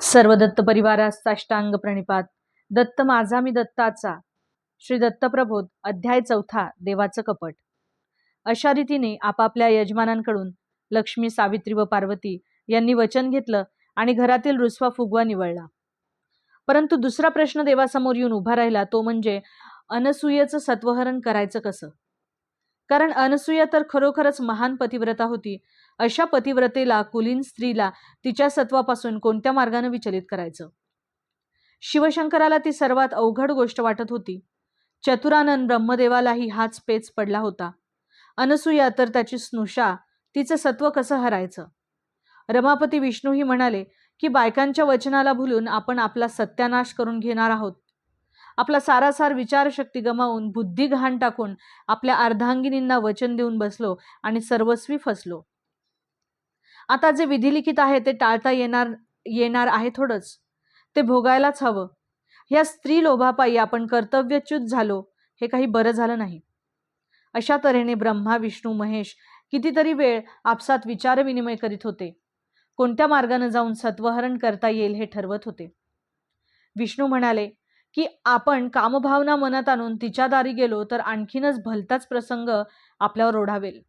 सर्व दत्त परिवारास साष्टांग प्रणिपात. दत्त माझा मी दत्ताचा. श्री दत्तप्रबोध अध्याय चौथा देवाचं कपट. अशा रीतीने आपापल्या यजमानांकडून लक्ष्मी सावित्री व पार्वती यांनी वचन घेतलं आणि घरातील रुसवा फुगवा निवळला. परंतु दुसरा प्रश्न देवासमोर येऊन उभा राहिला तो म्हणजे अनसूयेचं सत्वहरण करायचं कसं? कारण अनसूया तर खरोखरच महान पतिव्रता होती अशा पतिव्रतेला कुलीन स्त्रीला तिच्या सत्वापासून कोणत्या मार्गाने विचलित करायचं? शिवशंकराला ती सर्वात अवघड गोष्ट वाटत होती. चतुरानंद ब्रह्मदेवालाही हाच पेच पडला होता. अनसूया तर त्याची स्नुषा तिचं सत्व कसं हरायचं? रमापती विष्णूही म्हणाले की बायकांच्या वचनाला भुलून आपण आपला सत्यानाश करून घेणार आहोत. आपला सारासार विचारशक्ती गमावून बुद्धी घाण टाकून आपल्या अर्धांगिनींना वचन देऊन बसलो आणि सर्वस्वी फसलो. आता जे विधिलिखित आहे ते टाळता येणार येणार आहे थोडंच. ते भोगायलाच हवं. ह्या स्त्री लोभापायी आपण कर्तव्यच्युत झालो हे काही बरं झालं नाही. अशा तऱ्हेने ब्रह्मा विष्णू महेश कितीतरी वेळ आपसात विचारविनिमय करीत होते. कोणत्या मार्गाने जाऊन सत्वहरण करता येईल हे ठरवत होते. विष्णू म्हणाले की आपण कामभावना मनात आणून तिच्या दारी गेलो तर आणखीनच भलताच प्रसंग आपल्यावर ओढावेल.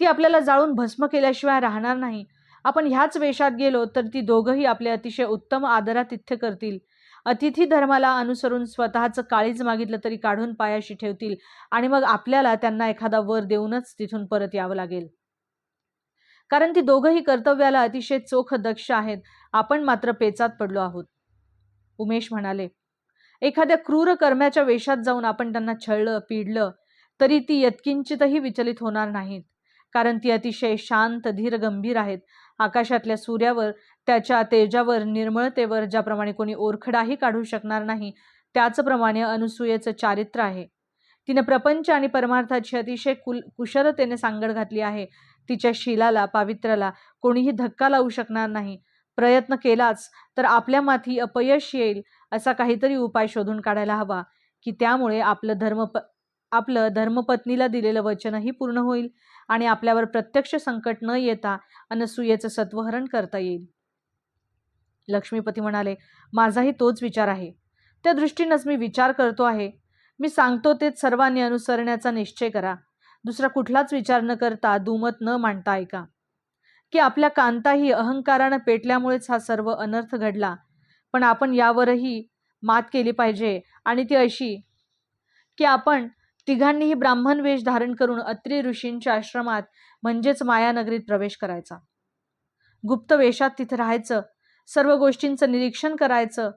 ती आपल्याला जाळून भस्म केल्याशिवाय राहणार नाही. आपण ह्याच वेशात गेलो तर ती दोघंही आपले अतिशय उत्तम आदरातिथ्य करतील. अतिथी धर्माला अनुसरून स्वतःचं काळीज मागितलं तरी काढून पायाशी ठेवतील आणि मग आपल्याला त्यांना एखादा वर देऊनच तिथून परत यावं लागेल. कारण ती दोघंही कर्तव्याला अतिशय चोख दक्ष आहेत. आपण मात्र पेचात पडलो आहोत. उमेश म्हणाले एखाद्या क्रूर कर्म्याच्या वेशात जाऊन आपण त्यांना छळलं पिडलं तरी ती यत्किंचितही विचलित होणार नाहीत. कारण ती अतिशय शांत धीर गंभीर आहेत. आकाशातल्या सूर्यावर त्याच्या तेजावर निर्मळतेवर ज्याप्रमाणे कोणी ओरखडाही काढू शकणार नाही त्याचप्रमाणे अनुसूयेचं चारित्र्य आहे. तिने प्रपंच आणि परमार्थाची अतिशय कुल कुशलतेने सांगड घातली आहे. तिच्या शिलाला पावित्र्याला कोणीही धक्का लावू शकणार नाही. प्रयत्न केलाच तर आपल्या माथी अपयश येईल असा काहीतरी उपाय शोधून काढायला हवा की त्यामुळे आपलं धर्म आपलं धर्मपत्नीला दिलेलं वचनही पूर्ण होईल आणि आपल्यावर प्रत्यक्ष संकट न येता अनसूयेचं सत्वहरण करता येईल. लक्ष्मीपती म्हणाले माझाही तोच विचार आहे. त्या दृष्टीनंच मी विचार करतो आहे. मी सांगतो तेच सर्वांनी अनुसरण्याचा निश्चय करा. दुसरा कुठलाच विचार न करता दुमत न मांडता ऐका. की आपल्या कांताही अहंकारानं पेटल्यामुळेच हा सर्व अनर्थ घडला. पण आपण यावरही मात केली पाहिजे आणि ती अशी की आपण तिघांनीही ब्राह्मण वेश धारण करून अत्री ऋषींच्या आश्रमात म्हणजेच मायानगरीत प्रवेश करायचा. गुप्त वेशात तिथे राहायचं सर्व गोष्टींचं निरीक्षण करायचं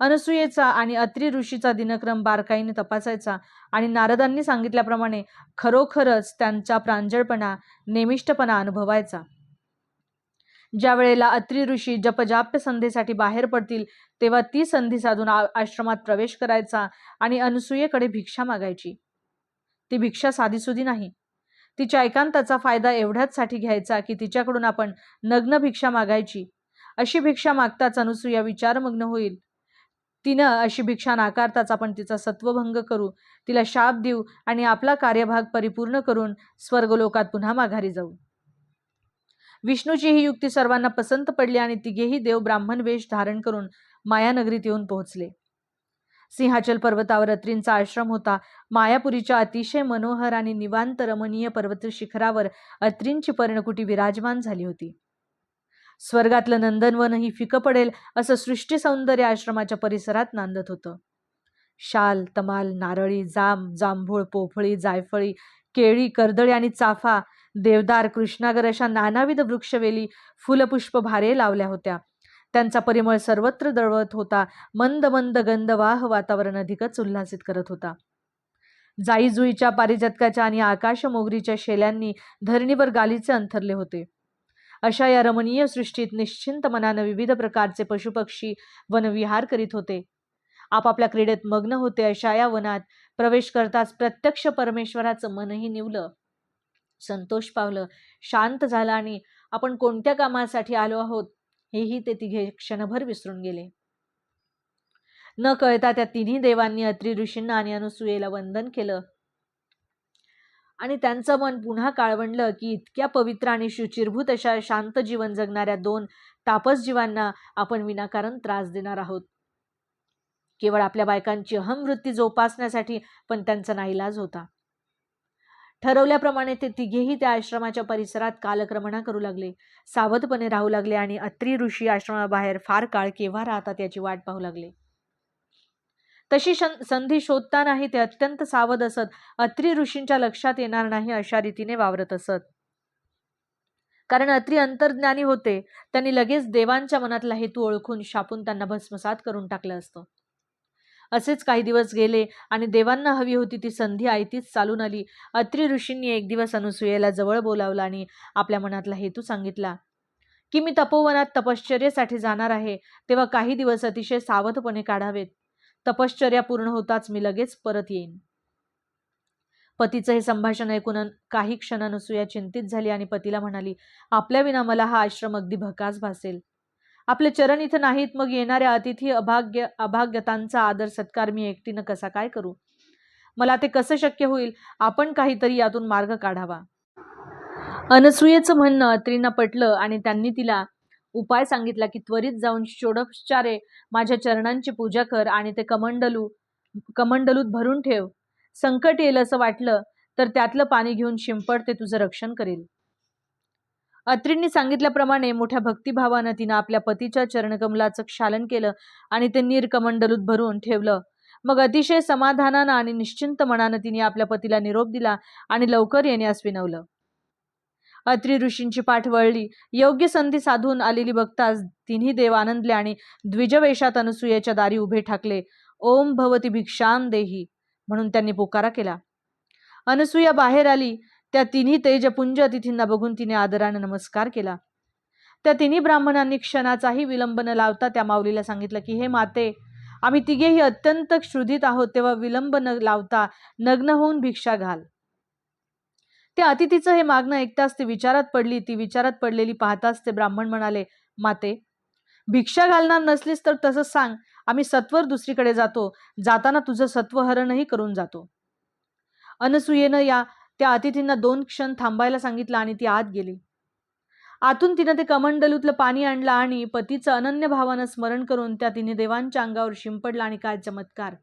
अनसूयेचा आणि अत्री ऋषीचा दिनक्रम बारकाईने तपासायचा आणि नारदांनी सांगितल्याप्रमाणे खरोखरच त्यांचा प्रांजळपणा नेमिष्टपणा अनुभवायचा. ज्या वेळेला अत्री ऋषी जपजाप्य संधीसाठी बाहेर पडतील तेव्हा ती संधी साधून आश्रमात प्रवेश करायचा आणि अनुसूयेकडे भिक्षा मागायची. ती भिक्षा साधीसुधी नाही. तिच्या एकांताचा फायदा एवढ्याचसाठी घ्यायचा की तिच्याकडून आपण नग्न भिक्षा मागायची. अशी भिक्षा मागताच अनुसूया विचारमग्न होईल. तिनं अशी भिक्षा नाकारताच आपण तिचा सत्वभंग करू तिला शाप देऊ आणि आपला कार्यभाग परिपूर्ण करून स्वर्गलोकात पुन्हा माघारी जाऊ. विष्णूची ही युक्ती सर्वांना पसंत पडली आणि तिघेही देव ब्राह्मण वेश धारण करून मायानगरीत येऊन पोहोचले. सिंहाचल पर्वतावर अत्रींचा आश्रम होता. मायापुरीच्या अतिशय मनोहर आणि निवांत रमणीय पर्वत शिखरावर अत्रींची पर्णकुटी विराजमान झाली होती. स्वर्गातलं नंदनवनही फिकं पडेल असं सृष्टी सौंदर्य आश्रमाच्या परिसरात नांदत होतं. शाल तमाल नारळी जाम जांभूळ पोफळी जायफळी केळी कर्दळी आणि चाफा देवदार कृष्णागर अशा नानाविध वृक्षवेली फुलपुष्प भारे लावल्या होत्या. त्यांचा परिमळ सर्वत्र दळवत होता. मंद मंद गंधवाह वातावरण अधिकच उल्हासित करत होता. जाईजुईच्या पारिजातकाच्या आणि आकाश मोगरीच्या शेल्यांनी धरणीवर गालीचे अंथरले होते. अशा या रमणीय सृष्टीत निश्चिंत मनानं विविध प्रकारचे पशुपक्षी वनविहार करीत होते. आपापल्या क्रीडेत मग्न होते अशा या वनात प्रवेश करताच प्रत्यक्ष परमेश्वराचं मनही निवलं. संतोष पावलं शांत झालं आणि आपण कोणत्या कामासाठी आलो आहोत? हेही ते तिघे क्षणभर विसरून गेले. न कळता त्या तिन्ही देवांनी अत्री ऋषींना आणि अनुसूयेला वंदन केलं. आणि त्यांचं मन पुन्हा काळवंडलं की इतक्या पवित्र आणि शुचिरभूत अशा शांत जीवन जगणाऱ्या दोन तापस जीवांना आपण विनाकारण त्रास देणार आहोत. केवळ आपल्या बायकांची अहमवृत्ती जोपासण्यासाठी पण त्यांचा नाईलाज होता. ठरवल्याप्रमाणे ते तिघेही त्या आश्रमाच्या परिसरात कालक्रमणा करू लागले. सावधपणे राहू लागले आणि अत्री ऋषी आश्रमाबाहेर फार काळ केव्हा राहतात याची वाट पाहू लागले. तशी शन- संधी शोधतानाही ते अत्यंत सावध असत अत्री ऋषींच्या लक्षात येणार नाही अशा रीतीने वावरत असत. कारण अत्री अंतर्ज्ञानी होते त्यांनी लगेच देवांच्या मनातला हेतू ओळखून शापून त्यांना भस्मसात करून टाकलं असतं. असेच काही दिवस गेले आणि देवांना हवी होती ती संधी आयतीच चालून आली. अत्री ऋषींनी एक दिवस अनुसूयेला जवळ बोलावलं आणि आपल्या मनातला हेतू सांगितला की मी तपोवनात तपश्चर्येसाठी जाणार आहे तेव्हा काही दिवस अतिशय सावधपणे काढावेत. तपश्चर्या पूर्ण होताच मी लगेच परत येईन. पतीचं हे संभाषण ऐकून काही क्षण अनुसूया चिंतित झाली आणि पतीला म्हणाली आपल्या विना मला हा आश्रम अगदी भकास भासेल. आपले चरण इथं नाहीत मग येणाऱ्या अतिथी अभाग्य अभाग्यतांचा आदर सत्कार मी एकटीनं कसा काय करू? मला ते कसं शक्य होईल? आपण काहीतरी यातून मार्ग काढावा. अनसूयेचं म्हणणं अत्रींना पटलं आणि त्यांनी तिला उपाय सांगितला की त्वरित जाऊन षोडोपचारे माझ्या चरणांची पूजा कर आणि ते कमंडलू कमंडलूत भरून ठेव. संकट येईल असं वाटलं तर त्यातलं पाणी घेऊन शिंपड ते तुझं रक्षण करेल. अत्रींनी सांगितल्याप्रमाणे मोठ्या भक्तिभावानं तिनं आपल्या पतीच्या चरणकमलाचं क्षालन केलं आणि ते नीरकमंडलूत भरून ठेवलं. मग अतिशय समाधानानं आणि निश्चिंत मनानं तिने आपल्या पतीला निरोप दिला आणि लवकर येण्यास विनवलं. अत्री ऋषींची पाठ वळली. योग्य संधी साधून आलेली बघताच तिन्ही देव आनंदले आणि द्विजवेशात अनुसूयेच्या दारी उभे ठाकले. ओम भवती भिक्षाम देही. म्हणून त्यांनी पुकारा केला. अनुसूया बाहेर आली. त्या तिन्ही तेजपुंज अतिथींना बघून तिने आदराने नमस्कार केला. त्या तिन्ही ब्राह्मणांनी क्षणाचाही विलंब न लावता त्या माऊलीला सांगितलं की हे माते आम्ही तिघेही अत्यंत क्षुधित आहोत तेव्हा विलंब न लावता नग्न होऊन भिक्षा घाल. त्या अतिथीचं हे मागणं ऐकताच ती विचारात पडली. ती विचारात पडलेली पाहताच ते ब्राह्मण म्हणाले माते भिक्षा घालणार नसलीस तर तसं सांग आम्ही सत्वर दुसरीकडे जातो. जाताना तुझं सत्वहरणही करून जातो. अनसुयेनं या त्या अतिथींना दोन क्षण थांबायला सांगितलं आणि ती आत गेली. आतून तिनं ते कमंडलूतलं पाणी आणलं आणि पतीचं अनन्य भावानं स्मरण करून त्या तिने देवांच्या अंगावर शिंपडलं आणि काय चमत्कार.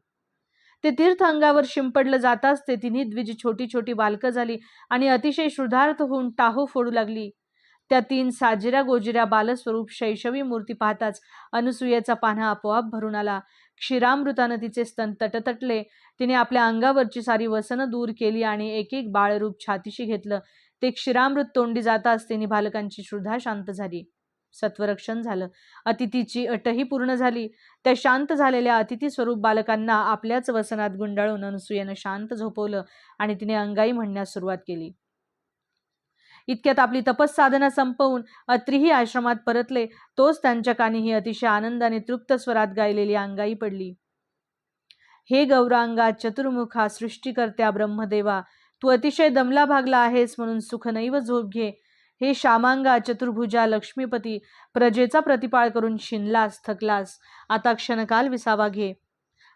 ते तीर्थ अंगावर शिंपडलं जाताच ते तिन्ही द्विज छोटी छोटी बालकं झाली आणि अतिशय श्रुधार्थ होऊन टाहो फोडू लागली. त्या तीन साजिऱ्या गोजिऱ्या बालस्वरूप शैशवी मूर्ती पाहताच अनुसूयेचा पान्हा आपोआप भरून आला. क्षीरामृतानं तिचे स्तन तटतटले. तिने आपल्या अंगावरची सारी वसनं दूर केली आणि एक एक बाळरूप छातीशी घेतलं. ते क्षीरामृत तोंडी जाताच तिने बालकांची श्रुधा शांत झाली. सत्वरक्षण झालं. अतिथीची अटही पूर्ण झाली. त्या शांत झालेल्या अतिथी स्वरूप बालकांना आपल्याच वसनात गुंडाळून अनुसूयेनं शांत झोपवलं आणि तिने अंगाई म्हणण्यास सुरुवात केली. इतक्यात आपली तपस्साधना संपवून अत्रीही आश्रमात परतले. तोच त्यांच्या कानी ही अतिशय आनंदाने तृप्त स्वरात गायलेली अंगाई पडली. हे गौरांगा चतुर्मुखा सृष्टीकर्त्या ब्रह्मदेवा तू अतिशय दमला भागला आहेस म्हणून सुख नैव झोप घे. हे श्यामांगा चतुर्भुजा लक्ष्मीपती प्रजेचा प्रतिपाळ करून शिनलास थकलास. आता क्षणकाल विसावा घे.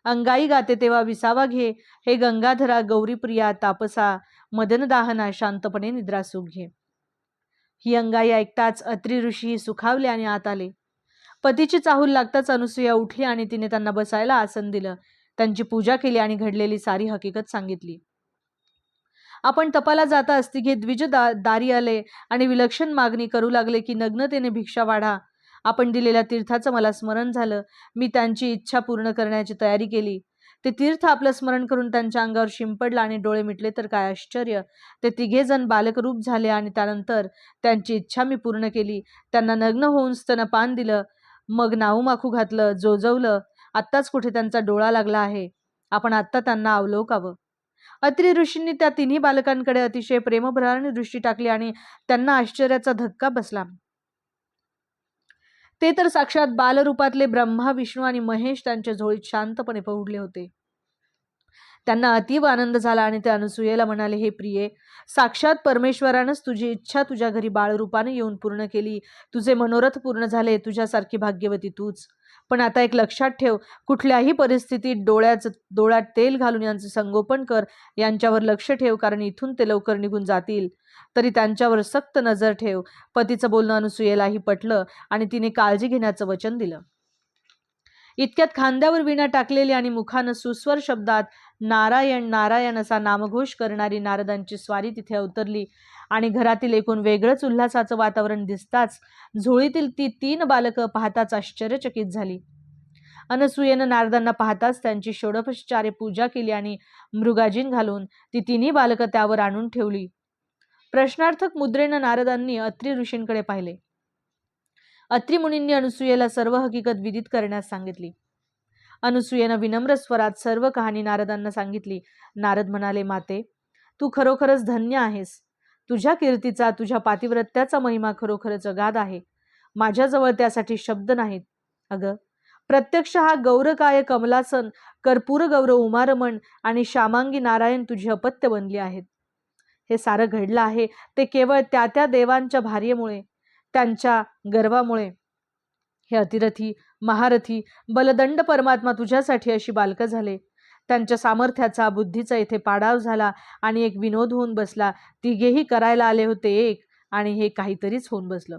अंगाई गाते तेव्हा विसावा घे. हे गंगाधरा गौरीप्रिया तापसा मदनदाहना शांतपणे निद्रा सुख घे. ही अंगाई ऐकताच अत्री ऋषी सुखावले आणि आत आले. पतीची चाहूल लागताच अनुसुया उठली आणि तिने त्यांना बसायला आसन दिलं. त्यांची पूजा केली आणि घडलेली सारी हकीकत सांगितली. आपण तपाला जाता असतिघे द्विज दा दारी आले आणि विलक्षण मागणी करू लागले की नग्नतेने भिक्षा वाढा. आपण दिलेल्या तीर्थाचं मला स्मरण झालं. मी त्यांची इच्छा पूर्ण करण्याची तयारी केली. ते तीर्थ आपलं स्मरण करून त्यांच्या अंगावर शिंपडलं आणि डोळे मिटले तर काय आश्चर्य. ते तिघे जण बालकरूप झाले आणि त्यानंतर त्यांची इच्छा मी पूर्ण केली. त्यांना नग्न होऊन स्तनपान दिलं मग नाऊमाखू घातलं जोजवलं. आत्ताच कुठे त्यांचा डोळा लागला आहे? आपण आत्ता त्यांना अवलोकावं. अत्रि ऋषींनी त्या तिन्ही बालकांकडे अतिशय प्रेमभराने दृष्टी टाकली आणि त्यांना आश्चर्याचा धक्का बसला. ते तर साक्षात बालरूपातले ब्रह्मा विष्णू आणि महेश त्यांच्या झोळीत शांतपणे पहुडले होते. त्यांना अतीव आनंद झाला आणि ते अनुसूयेला म्हणाले हे प्रिये साक्षात परमेश्वरानंच तुझी इच्छा तुझ्या घरी बाळरूपाने येऊन पूर्ण केली. तुझे मनोरथ पूर्ण झाले तुझ्यासारखी भाग्यवती तूच. पण आता एक लक्षात ठेव कुठल्याही परिस्थितीत डोळ्याचं डोळ्यात तेल घालून यांचं संगोपन कर. यांच्यावर लक्ष ठेव कारण इथून ते लवकर निघून जातील. तरी त्यांच्यावर सक्त नजर ठेव. पतीचं बोलणं अनुसूयेलाही पटलं आणि तिने काळजी घेण्याचं वचन दिलं. इतक्यात खांद्यावर विणा टाकलेली आणि मुखानं सुस्वर शब्दात नारायण नारायण असा नामघोष करणारी नारदांची स्वारी तिथे अवतरली आणि घरातील एकूण वेगळंच उल्हासाचं वातावरण दिसताच झोळीतील ती तीन बालकं पाहताच आश्चर्यचकित झाली. अनसूयेनं नारदांना पाहताच त्यांची षोडोपचारे पूजा केली आणि मृगाजीन घालून ती तिन्ही बालकं त्यावर आणून ठेवली. प्रश्नार्थक मुद्रेनं नारदांनी अत्री ऋषींकडे पाहिले. अत्री मुनींनी अनुसूयेला सर्व हकीकत विदित करण्यास सांगितली. अनुसूयेनं विनम्र स्वरात सर्व कहाणी नारदांना सांगितली. नारद म्हणाले माते तू खरोखरच धन्य आहेस. तुझ्या कीर्तीचा तुझ्या पातिव्रत्याचा महिमा खरोखरच अगाध आहे. माझ्याजवळ त्यासाठी शब्द नाहीत. अगं प्रत्यक्ष हा गौरकाय कमलासन कर्पूर गौरव उमारमण आणि श्यामांगी नारायण तुझी अपत्य बनली आहेत. हे सारं घडलं आहे ते केवळ त्या त्या देवांच्या भार्येमुळे त्यांच्या गर्वामुळे. हे अतिरथी महारथी बलदंड परमात्मा तुझ्यासाठी अशी बालकं झाले. त्यांच्या सामर्थ्याचा बुद्धीचा इथे पाडाव झाला आणि एक विनोद होऊन बसला. तिघेही करायला आले होते एक आणि हे काहीतरीच होऊन बसलं.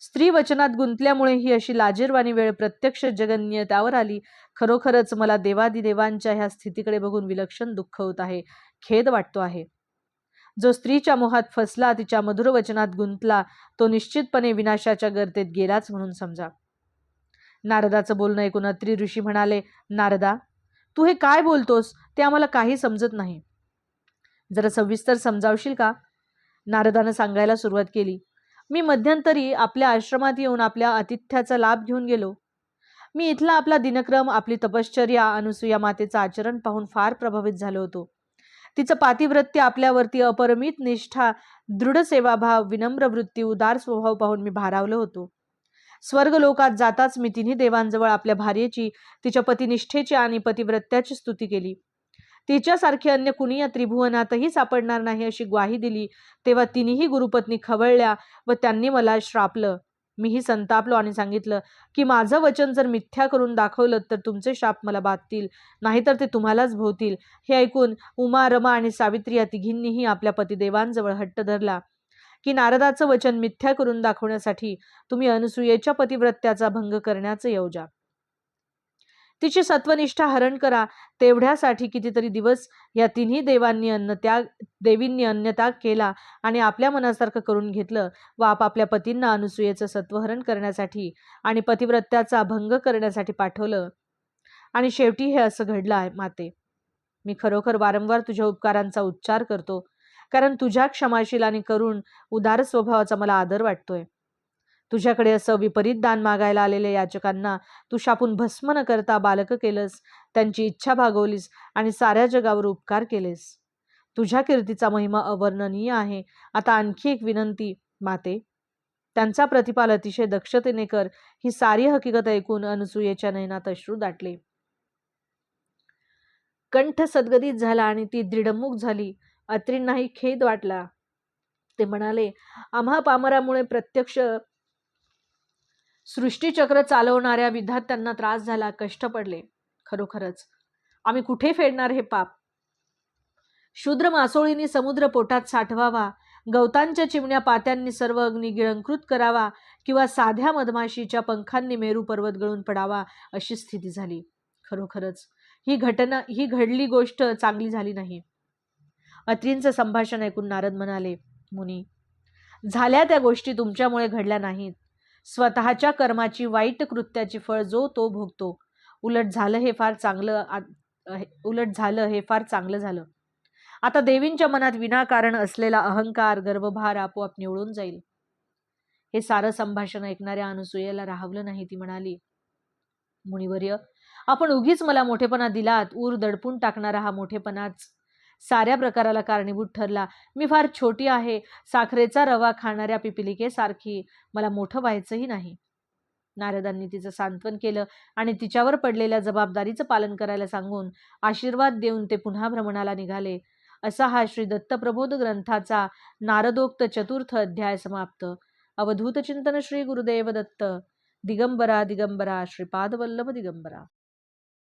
स्त्री वचनात गुंतल्यामुळे ही अशी लाजीरवाणी वेळ प्रत्यक्ष जगन्य त्यावर आली. खरोखरच मला देवादिदेवांच्या ह्या स्थितीकडे बघून विलक्षण दुःख होत आहे खेद वाटतो आहे. जो स्त्रीच्या मोहात फसला तिच्या मधुर वचनात गुंतला तो निश्चितपणे विनाशाच्या गर्तेत गेलाच म्हणून समजा. नारदाचं बोलणं ऐकून अत्री ऋषी म्हणाले नारदा तू हे काय बोलतोस? ते आम्हाला काही समजत नाही. जरा सविस्तर समजावशील का? नारदानं सांगायला सुरुवात केली. मी मध्यंतरी आपल्या आश्रमात येऊन आपल्या आतिथ्याचा लाभ घेऊन गेलो. मी इथला आपला दिनक्रम आपली तपश्चर्या अनुसूया मातेचं आचरण पाहून फार प्रभावित झालो होतो. तिचं पातिव्रत्य आपल्यावरती अपरमित निष्ठा दृढ सेवाभाव विनम्र वृत्ती उदार स्वभाव पाहून मी भारावलो होतो. स्वर्गलोकात जाताच मी तिन्ही देवांजवळ आपल्या भार्येची तिच्या पतिनिष्ठेची आणि पतिव्रत्याची स्तुती केली. तिच्यासारखी अन्य कुणी या त्रिभुवनातही सापडणार नाही अशी ग्वाही दिली तेव्हा तिन्ही गुरुपत्नी खवळल्या व त्यांनी मला श्रापलं. मीही संतापलो आणि सांगितलं की माझं वचन जर मिथ्या करून दाखवलं तर तुमचे शाप मला बाधतील नाहीतर ते तुम्हालाच भोवतील. हे ऐकून उमा रमा आणि सावित्री या तिघींनीही आपल्या पतिदेवांजवळ हट्ट धरला. की नारदाचं वचन मिथ्या करून दाखवण्यासाठी तुम्ही अनुसूयेच्या पतिव्रत्याचा भंग करण्याचं योजा तिची सत्वनिष्ठा हरण करा तेवढ्यासाठी कितीतरी दिवस या तिन्ही देवांनी अन्नत्याग देवींनी अन्नत्याग केला आणि आपल्या मनासारखं करून घेतलं व आपापल्या पतींना अनुसूयेचं सत्वहरण करण्यासाठी आणि पतिव्रत्याचा भंग करण्यासाठी पाठवलं. आणि शेवटी हे असं घडलं आहे माते. मी खरोखर वारंवार तुझ्या उपकारांचा उच्चार करतो कारण तुझ्या क्षमाशील आणि करून उदार स्वभावाचा मला आदर वाटतोय. तुझ्याकडे असं विपरीत दान मागायला आलेल्या याचकांना तू शापून भस्म न करता बालक केलंस त्यांची इच्छा भागवलीस आणि साऱ्या जगावर उपकार केलेस. तुझ्या कीर्तीचा महिमा अवर्णनीय आहे. आता आणखी एक विनंती माते. त्यांचा प्रतिपाल अतिशय दक्षतेने कर ही सारी हकीकत ऐकून अनुसूयेच्या नयनात अश्रू दाटले. कंठ सद्गदित झाला आणि ती दृढमुख झाली. अत्रींनाही खेद वाटला. ते म्हणाले आम्हा पामरामुळे प्रत्यक्ष सृष्टीचक्र चालवणाऱ्या विधात्यांना त्रास झाला कष्ट पडले. खरोखरच. आम्ही कुठे फेडणार हे पाप? शूद्र मासोळीनी समुद्र पोटात साठवावा गवतांच्या चिमण्या पात्यांनी सर्व अग्नी गिळंकृत करावा किंवा साध्या मधमाशीच्या पंखांनी मेरू पर्वत गळून पडावा अशी स्थिती झाली. खरोखरच. ही घटना ही घडली गोष्ट चांगली झाली नाही. अत्रींचं संभाषण ऐकून नारद म्हणाले मुनी झाल्या त्या गोष्टी तुमच्यामुळे घडल्या नाहीत. स्वतःच्या कर्माची वाईट कृत्याची फळ जो तो भोगतो. उलट झालं हे फार चांगलं उलट झालं हे फार चांगलं झालं. आता देवींच्या मनात विनाकारण असलेला अहंकार गर्भभार आपोआप निवडून जाईल. हे सारं संभाषण ऐकणाऱ्या अनुसुयेला राहवलं नाही. ती म्हणाली मुनिवर्य आपण उगीच मला मोठेपणा दिलात. ऊर दडपून टाकणारा हा मोठेपणाच साऱ्या प्रकाराला कारणीभूत ठरला. मी फार छोटी आहे. साखरेचा रवा खाणाऱ्या पिपिलिकेसारखी मला मोठं व्हायचंही नाही. नारदांनी तिचं सांत्वन केलं आणि तिच्यावर पडलेल्या जबाबदारीचं पालन करायला सांगून आशीर्वाद देऊन ते पुन्हा भ्रमणाला निघाले. असा हा श्री दत्तप्रबोध ग्रंथाचा नारदोक्त चतुर्थ अध्याय समाप्त. अवधूत चिंतन श्री गुरुदेव दत्त दिगंबरा दिगंबरा श्रीपाद वल्लभ दिगंबरा.